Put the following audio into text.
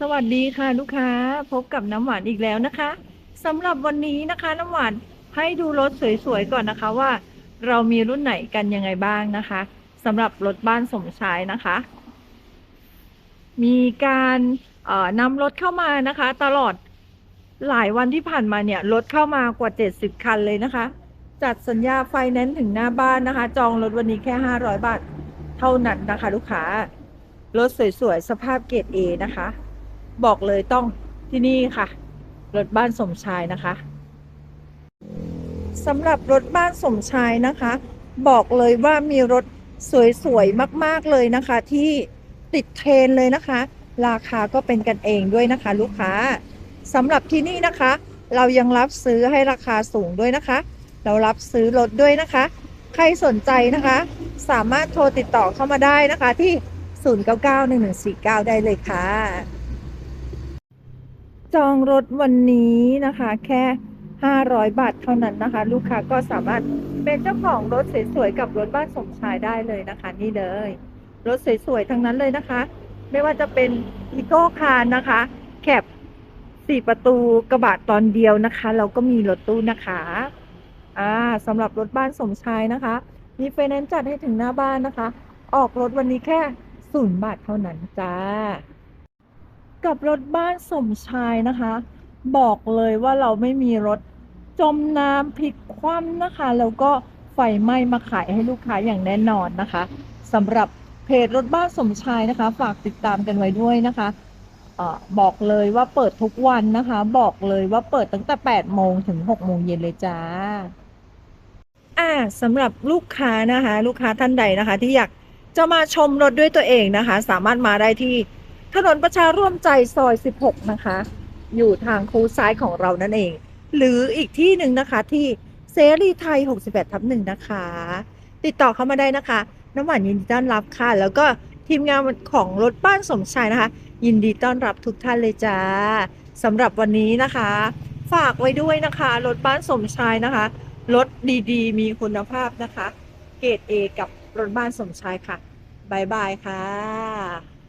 สวัสดีค่ะลูกค้าพบกับน้ำหวานอีกแล้วนะคะสำหรับวันนี้นะคะ น้ำหวานให้ดูรถสวยๆก่อนนะคะว่า เรามีรุ่นไหนกันยังไงบ้างนะคะสำหรับรถบ้านสมชายนะคะ มีการนำรถเข้ามานะคะ ตลอดหลายวันที่ผ่านมาเนี่ยรถเข้ามากว่า 70 คันเลยนะคะ จัดสัญญาไฟแนนซ์ถึงหน้าบ้านนะคะ จองรถวันนี้แค่ 500 บาท เท่านั้นนะคะ ลูกค้ารถสวยๆสภาพเกรด A นะคะ บอกเลยต้องที่นี่ค่ะ รถบ้านสมชายนะคะสำหรับรถบ้านสมชายนะคะ บอกเลยว่ามีรถสวยๆมาก ๆเลยนะคะ ที่ติดเทรนเลยนะคะ ราคาก็เป็นกันเองด้วยนะคะ ลูกค้าสำหรับที่นี่นะคะ เรายังรับซื้อให้ราคาสูงด้วยนะคะ เรารับซื้อรถด้วยนะคะ ใครสนใจนะคะ สามารถโทรติดต่อเข้ามาได้นะคะที่ 099149 ได้เลยค่ะ จองรถวันนี้นะคะ แค่ 500 บาทเท่านั้นนะคะ ลูกค้าก็สามารถเป็นเจ้าของรถสวยๆกับรถบ้านสมชายได้เลยนะคะ นี่เลย รถสวยๆทั้งนั้นเลยนะคะ ไม่ว่าจะเป็นอีโก้คารนะคะแคบสี่ประตูกระบะตอนเดียวนะคะ เราก็มีรถตู้นะคะอ่าสำหรับรถบ้านสมชายนะคะ มีไฟแนนซ์จัดให้ถึงหน้าบ้านนะคะ ออกรถวันนี้แค่ศูนย์บาทเท่านั้นจ้า กับรถบ้านสมชายนะคะ บอกเลยว่าเราไม่มีรถจมน้ำพลิกคว่ำนะคะ แล้วก็ไฟไหม้มาขายให้ลูกค้าอย่างแน่นอนนะคะสำหรับเพจรถบ้านสมชายนะคะ ฝากติดตามกันไว้ด้วยนะคะออบอกเลยว่าเปิดทุกวันนะคะ บอกเลยว่าเปิดตั้งแต่8โมงถึง6โมงเย็นเลยจ้าอ่าสำหรับลูกค้านะคะ ลูกค้าท่านใดนะคะ ที่อยากจะมาชมรถด้วยตัวเองนะคะ สามารถมาได้ที่ ถนนประชาร่วมใจซอย 16 นะคะ อยู่ทางคูซ้ายของเรานั่นเอง หรืออีกที่หนึ่งนะคะที่เสรีไทย68ทับหนึ่งนะคะ ติดต่อเข้ามาได้นะคะ น้ำหวานยินดีต้อนรับค่ะ แล้วก็ทีมงานของรถบ้านสมชายนะคะ ยินดีต้อนรับทุกท่านเลยจ้าสำหรับวันนี้นะคะ ฝากไว้ด้วยนะคะรถบ้านสมชายนะคะรถดีๆ มีคุณภาพนะคะ เกรด A กับรถบ้านสมชายค่ะบายบายค่ะ